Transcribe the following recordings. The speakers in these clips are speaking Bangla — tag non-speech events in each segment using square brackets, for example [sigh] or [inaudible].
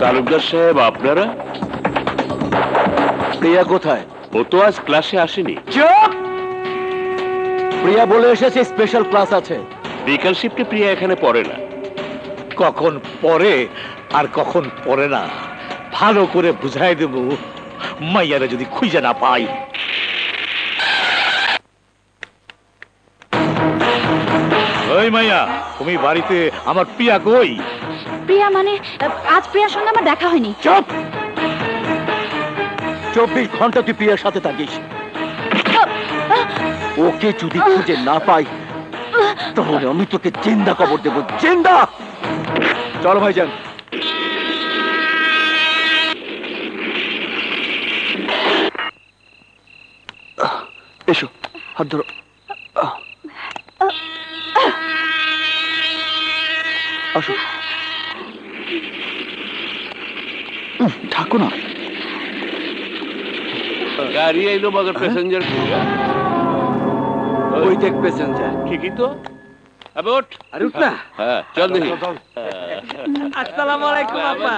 তালুকদার সাহেব আপনারা? প্রিয়া কোথায়? ও তো আজ ক্লাসে আসেনি। চুপ! প্রিয়া বলে এসেছে স্পেশাল ক্লাস আছে। বিকাল শিফটে প্রিয়া এখানে পড়ে না। কখন পরে আর কখন পরে না ভালো করে বুঝাই দেব। মাইয়ারা যদি খুঁজে না পাই। ওই মাইয়া তুমি বাড়িতে আমার প্রিয়া কই? প্রিয়া মানে আজ প্রিয়ার সঙ্গে আমার দেখা হয়নি। চুপ! চব্বিশ ঘণ্টা তুই প্রিয়ার সাথে থাকিস। ওকে যদি খুঁজে না পাই, তাহলে আমি তোকে জিন্দা কবর দেবো, জিন্দা! চলো ভাইজান। এসো, হাত ধরো। আসো। থাকো না। গাড়ি আইলো মগর প্যাসেঞ্জার ওই দেখ প্যাসেঞ্জার ঠিকই তো। আবে ওঠ। আরে উঠ না। হ্যাঁ চল দেখি। আসসালামু আলাইকুম আপা।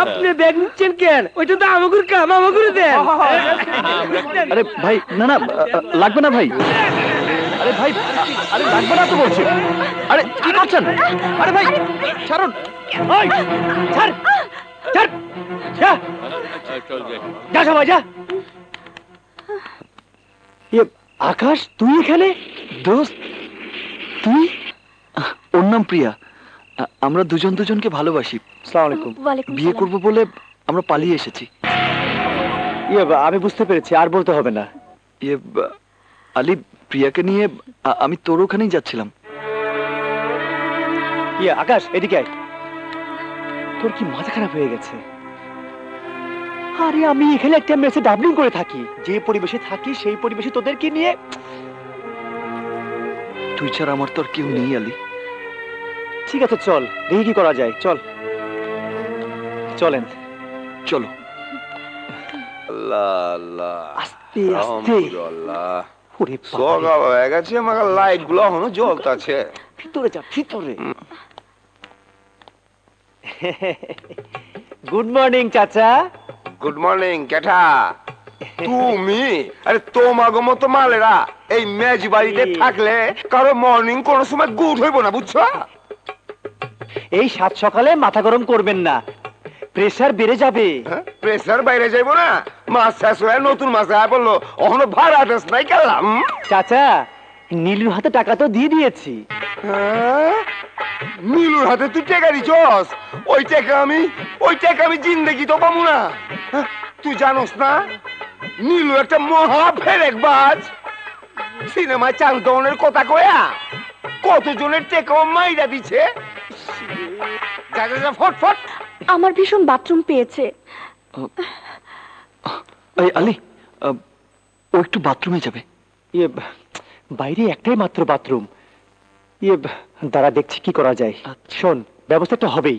আপনি ব্যাগ নিচ্ছেন কেন? ওইটা তো আমাগুর কাম আমাগুর দেন। আরে ভাই না না লাগবে না ভাই। আরে ভাই আরে লাগবে না তো বলছি। আরে কি করছেন? আরে ভাই ছাড়ুন। ওই ছাড় ছাড়। যা। সবাই আকাশ তুই এখানে? দোস্ত তুই? ওর নাম প্রিয়া। আমরা দুজন দুজনকে ভালোবাসি। আলাইকুম বিয়ে। করব বলে আমরা পালিয়ে এসেছি। ইয়ে আমি বুঝতে পেরেছি আর বলতে হবে না। ইয়ে আলি প্রিয়াকে নিয়ে আমি তোর ওখানেই যাচ্ছিলাম। ইয়ে আকাশ এদিকে আয়। তোর কি মাথা খারাপ হয়ে গেছে? আরে আমি এখানে একটা মেসে ডাবলিং করে থাকি। যে পরিবেশে থাকি সেই পরিবেশে তোদেরকে নিয়ে। তুই ছাড়া আমার তোর কেউ নেই আলি। ঠিক আছে চল। দেখি কি করা যায়। চল। চলেন চলো। আল্লাহ আল্লাহ। আস্তে আস্তে। ওরে সকাল হয়ে গেছে আমার লাইটগুলো এখনও জ্বলতাছে। ভিতরে যা ভিতরে। [laughs] গুড মর্নিং চাচা। গুড মর্নিং কেঠা তুমি আরে তোমাগো মতো মালেরা এই মেজ বাড়িতে থাকলে কারও মর্নিং কোনো সময় গুড হইব না বুঝছ? এই সাত সকালে মাথা গরম করবেন না। প্রেসার বেড়ে যাবে। প্রেসার বাইরে যাইব না। মাছ শেষ হয়ে নতুন মাছ আয়া বলল এখনও ভাড়া আদেশ নাই গেলাম চাচা নীলুর হাতে টাকা তো দিয়ে দিয়েছি। হ্যাঁ? নীলুর হাতে তুই টেকা দিছস? ওই টেকা আমি ওই টেকা আমি জিন্দেগি তো পাবো না। হ্যাঁ? তুই জানোস না? নীলু একটা মহা ফেরেক বাজ সিনেমায় চালদনের কথা কয়া কতজনের টেকাও মাইরা দিছে? যা যা, যা ফট ফট। আমার ভীষণ বাথরুম পেয়েছে। এই আলি ও একটু বাথরুমে যাবে। ইয়ে বাইরে একটাই মাত্র বাথরুম। ইয়ে দাঁড়া দেখছি কি করা যায়। শোন ব্যবস্থা একটা হবেই।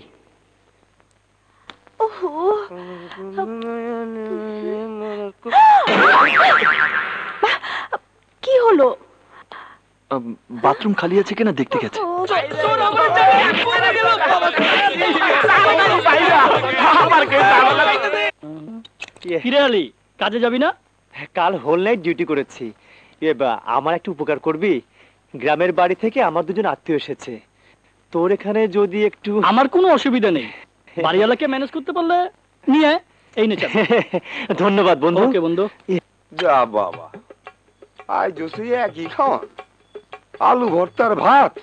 কি হলো? বাথরুম খালি আছে কিনা দেখতে গেছে। ফিরে কাজে যাবি না? কাল হোল নাইট ডিউটি করেছি। বা, আমার একটু উপকার করবি? গ্রামের বাড়ি থেকে আমার দুজন আত্মীয় এসেছে। তোর এখানে যদি একটু আমার কোনো অসুবিধা নেই। বাড়িওয়ালাকে ম্যানেজ করতে পারলে নিয়ে আয়। এই নে [laughs] ধন্যবাদ বন্ধু। ওকে বন্ধু। যা বাবা জোসে একই খাওয়া আলু ভর্তার ভাত।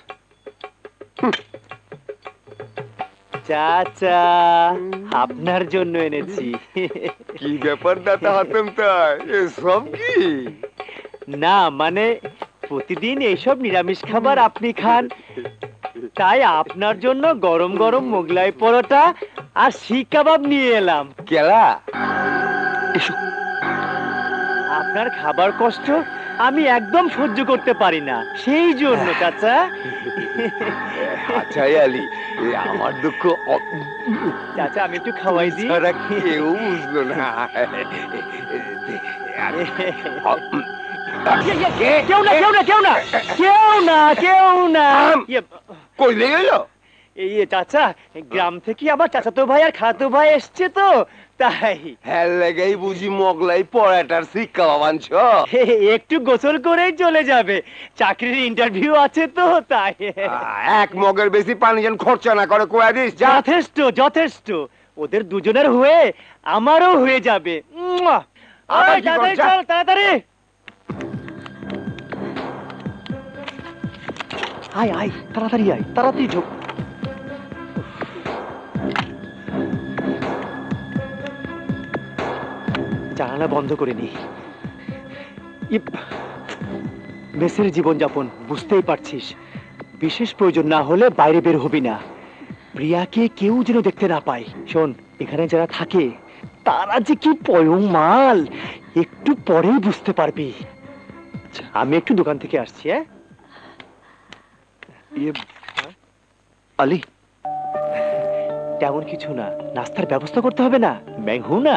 চাচা আপনার জন্য এনেছি। কি ব্যাপার হাতেম তাই এসব কি? না মানে প্রতিদিন এইসব নিরামিষ খাবার আপনি খান। তাই আপনার জন্য গরম গরম মোগলাই পরোটা আর শিক কাবাব নিয়ে এলাম। কেলা? আপনার খাবার কষ্ট আমি একদম সহ্য করতে পারি না। সেই জন্য চাচা। আচ্ছা আলি আমার দুঃখ চাচা আমি একটু খাওয়াই দিই। কেউ বুঝলো না। কেউ না কেউ না কেউ না কেউ না কেউ না! ইয়ে, কই লেগে গেল এই চাচা গ্রাম থেকে আবার চাচাতো ভাই আর খালাতো ভাই এসছে তো তাই হ্যাঁ লেগেই বুঝি মোগলাই পড়াটার শিক্ষা বাবাঞ্ছ একটু গোসল করেই চলে যাবে চাকরির ইন্টারভিউ আছে তো তাই এক মগের বেশি পানি যেন খরচা না করে কয়া দিস যথেষ্ট যথেষ্ট ওদের দুজনের হয়ে আমারও হয়ে যাবে তাড়াতাড়ি আয় আয় তাড়াতাড়ি আয় তাড়াতাড়ি ঢোক। জানালা বন্ধ করে নি। ইপ, মেসের জীবনযাপন বুঝতেই পারছিস। বিশেষ প্রয়োজন না হলে বাইরে বের হবি না। প্রিয়াকে কেউ যেন দেখতে না পায়। শোন এখানে যারা থাকে তারা যে কি পয়ং মাল একটু পরেই বুঝতে পারবি। আমি একটু দোকান থেকে আসছি হ্যাঁ? ইয়ে আলি। তেমন কিছু না নাস্তার ব্যবস্থা করতে হবে না हूं না।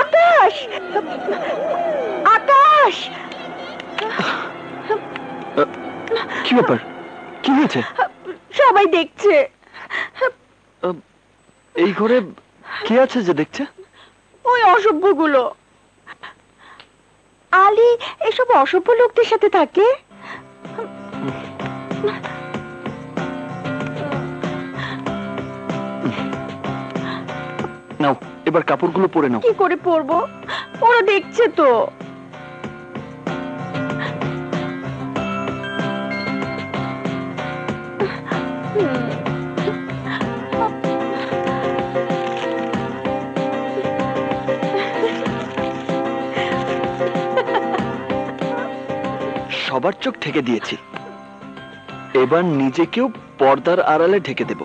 আকাশ! আকাশ! কি ব্যাপার? কি হয়েছে? সবাই দেখছে। এই ঘরে কে আছে যে দেখছে? ওই অসভ্যগুলো। আলী এসব অসভ্য লোকদের সাথে থাকে? নাও এবার কাপড়গুলো পরে নাও। কি করে পরবো? ওরা দেখছে তো। সবার চোখ ঠেকে দিয়েছি। এবার নিজেকেও পর্দার আড়ালে ঢেকে দেব।